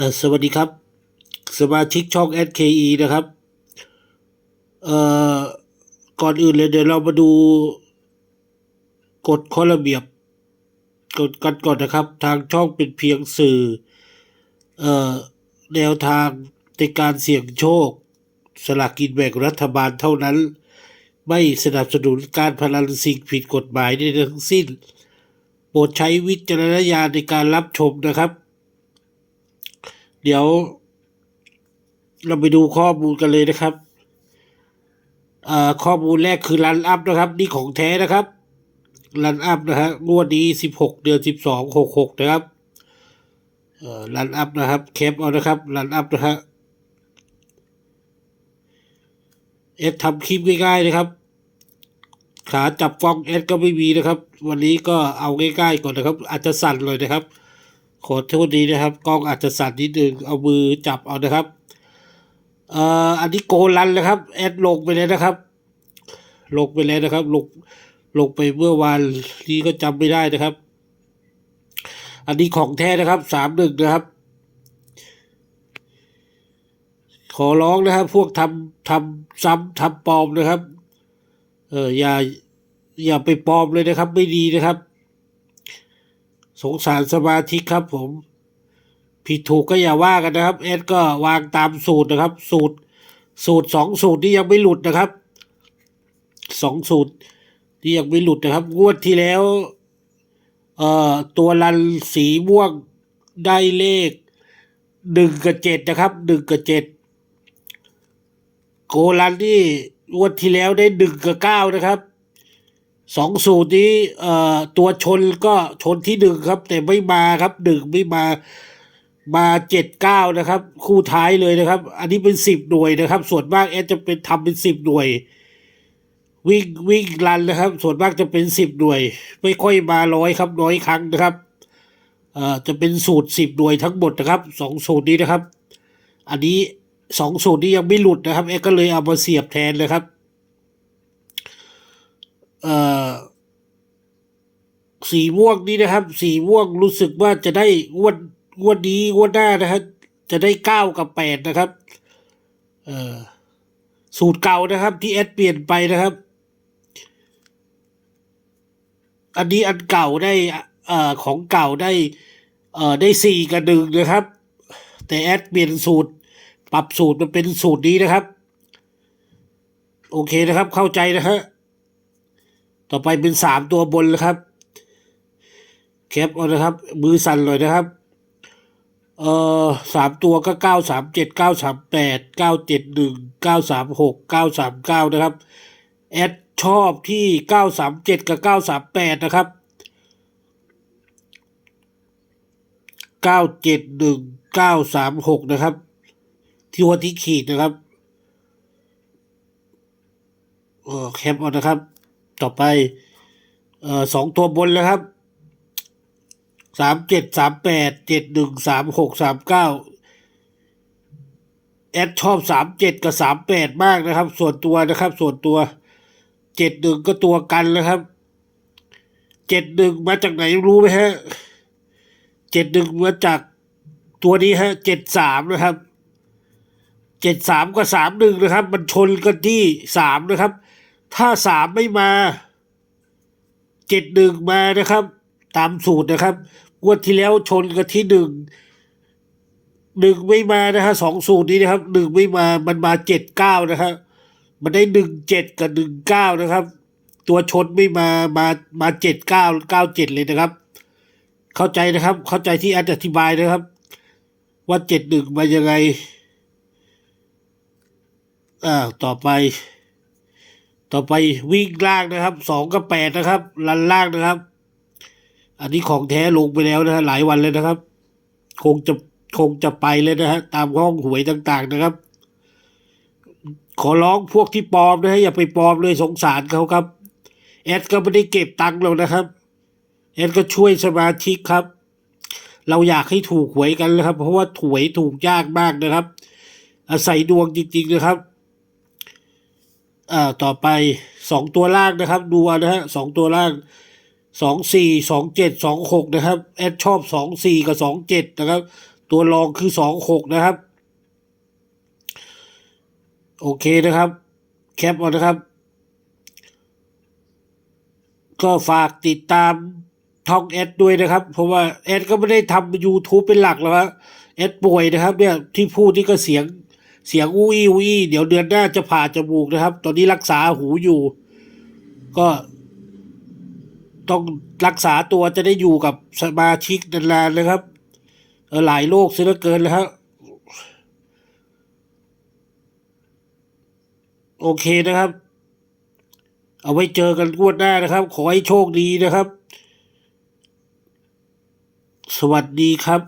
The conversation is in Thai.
อสวัสดีครับ สมาชิกช่อง SKE นะครับ เอ่อ ก่อนอื่นเลยเดี๋ยวเรามาดูกฎข้อระเบียบกฎกันก่อนนะครับ ทางช่องเป็นเพียงสื่อ เอ่อ แนวทางในการเสี่ยงโชค สลากกินแบ่งรัฐบาลเท่านั้น ไม่สนับสนุนการพนันสิ่งผิดกฎหมายใดทั้งสิ้นโปรดใช้วิจารณญาณในการรับชมนะครับ เดี๋ยว เราไปดูข้อมูลกันเลยนะครับอ่าข้อมูลแรกคือรันอัพนะครับ นี่ของแท้นะครับรันอัพนะฮะงวดนี้สิบหกเดือนสิบสองหกหกนะครับอ่อรันอัพนะครับแคปเอานะครับรันอัพนะฮะเอสทำคลิปง่ายๆนะครับ ขาจับฟองเอสก็ไม่มีนะครับ วันนี้ก็เอาง่ายๆก่อนนะครับ อาจจะสั่นเลยนะครับ ขอโทษดีนะครับ กล้องอาจจะสั่นนิดนึงเอามือจับเอานะครับเอ่ออันนี้โกลันนะครับ แอดลงไปเลยนะครับ ลงไปแล้วนะครับ ลงลงไปเมื่อวานนี้ก็จำไม่ได้นะครับ อันนี้ของแท้นะครับสามหนึ่งนะครับ ขอร้องนะครับ พวกทำทำซ้ำทำปลอมนะครับ เอออย่าอย่าไปปลอมเลยนะครับ ไม่ดีนะครับ สงสารสมาชิครับผม ผิดถูกก็อย่าว่ากันนะครับแอดก็วางตามสูตรนะครับ สูตร สูตรสองสูตรที่ยังไม่หลุดนะครับสองสูตรที่ยังไม่หลุดนะครับ งวดที่แล้ว เอ่อตัวรันสีม่วงได้เลขหนึ่งกับเจ็ดนะครับหนึ่งกับเจ็ดโกลันนี่งวดที่แล้วได้หนึ่งกับเก้านะครับ สองสูตรนี้เอ่อตัวชนก็ชนที่หนึ่งครับ แต่ไม่มาครับหนึ่งไม่มามาเจ็ดเก้านะครับ คู่ท้ายเลยนะครับ อันนี้เป็นสิบหน่วยนะครับ ส่วนมากแอดจะเป็นทำเป็นสิบหน่วย วิ่งวิ่งรันนะครับ ส่วนมากจะเป็นสิบหน่วย ไม่ค่อยมาร้อยครับน้อยครั้งนะครับเอ่อจะเป็นสูตรสิบหน่วยทั้งหมดนะครับสองสูตรนี้นะครับ อันนี้สองสูตรนี้ยังไม่หลุดนะครับแอดก็เลยเอามาเสียบแทนเลยครับ เอ่อสีม่วงนี้นะครับ สีม่วงรู้สึกว่าจะได้งวดงวดนี้งวดหน้านะครับจะได้เก้ากับแปดนะครับ เอ่อสูตรเก่านะครับ ที่แอดเปลี่ยนไปนะครับ อันนี้อันเก่าได้เอ่อของเก่าได้ เอ่อได้สี่กับหนึ่งนะครับ แต่แอดเปลี่ยนสูตร ปรับสูตรมันเป็นสูตรนี้นะครับ โอเคนะครับ เข้าใจนะฮะ ต่อไปเป็นสามตัวบนนะครับ แคปเอานะครับ มือสั่นเลยนะครับ เอ่อสามตัวก็เก้าสามเจ็ดเก้าสามแปดเก้าเจ็ดหนึ่งเก้าสามหกเก้าสามเก้านะครับ แอดชอบที่เก้าสามเจ็ดกับเก้าสามแปดนะครับเก้าเจ็ดหนึ่งเก้าสามหกนะครับ ที่วันที่ขีดนะครับเออแคปเอานะครับ ต่อไปเอ่อสองตัวบนแล้วครับสามเจ็ดสามแปดเจ็ดหนึ่งสามหกสามเก้าแอดชอบสามเจ็ดกับสามแปดมากนะครับ ส่วนตัวนะครับ ส่วนตัวเจ็ดหนึ่งก็ตัวกันนะครับเจ็ดหนึ่งมาจากไหนรู้ไหมฮะเจ็ดหนึ่งมาจากตัวนี้ฮะเจ็ดสามนะครับเจ็ดสามกับสามหนึ่งนะครับ มันชนกันที่สามนะครับ ถ้าสามไม่มาเจ็ดหนึ่งมานะครับ ตามสูตรนะครับงวดที่แล้วชนกันที่หนึ่งหนึ่งไม่มานะฮะสองสูตรนี้นะครับหนึ่งไม่มามันมาเจ็ดเก้านะครับมันได้หนึ่งเจ็ดกับหนึ่งเก้านะครับ ตัวชนไม่มามามาเจ็ดเก้าเก้าเจ็ดเลยนะครับ เข้าใจนะครับ เข้าใจที่อาจอธิบายนะครับ ว่าเจ็ดหนึ่งมายังไงอ่าต่อไป ต่อไปวิ่งล่างนะครับสองกับแปดนะครับลันล่างนะครับ อันนี้ของแท้ลงไปแล้วนะฮะหลายวันเลยนะครับ คงจะคงจะไปเลยนะฮะตามห้องหวยต่างๆนะครับ ขอร้องพวกที่ปลอมนะฮะอย่าไปปลอมเลยสงสารเขาครับแอดก็ไม่ได้เก็บตังค์เรานะครับแอดก็ช่วยสมาชิกครับ เราอยากให้ถูกหวยกันนะครับ เพราะว่าถวยถูกยากมากนะครับ อาศัยดวงจริงๆนะครับ อ่าต่อไปสองตัวล่างนะครับดูเอานะฮะสองตัวล่างสองสี่สองเจ็ดสองหกนะครับแอดชอบสองสี่กับสองเจ็ดนะครับ ตัวรองคือสองหกนะครับ โอเคนะครับ แคปเอานะครับ ก็ฝากติดตามท่องแอดด้วยนะครับ เพราะว่าแอดก็ไม่ได้ทำ YouTube เป็นหลักแล้วฮะแอดป่วยนะครับเนี่ยที่พูดนี่ก็เสียง เสียงอุ้ยอุ้ยเดี๋ยวเดือนหน้าจะผ่าจมูกนะครับ ตอนนี้รักษาหูอยู่ ก็ ต้องรักษาตัวจะได้อยู่กับสมาชิกนานๆนะครับเออหลายโรคเสียเหลือเกินแล้วครับโอเคนะครับ เอาไว้เจอกันงวดหน้านะครับ ขอให้โชคดีนะครับ สวัสดีครับ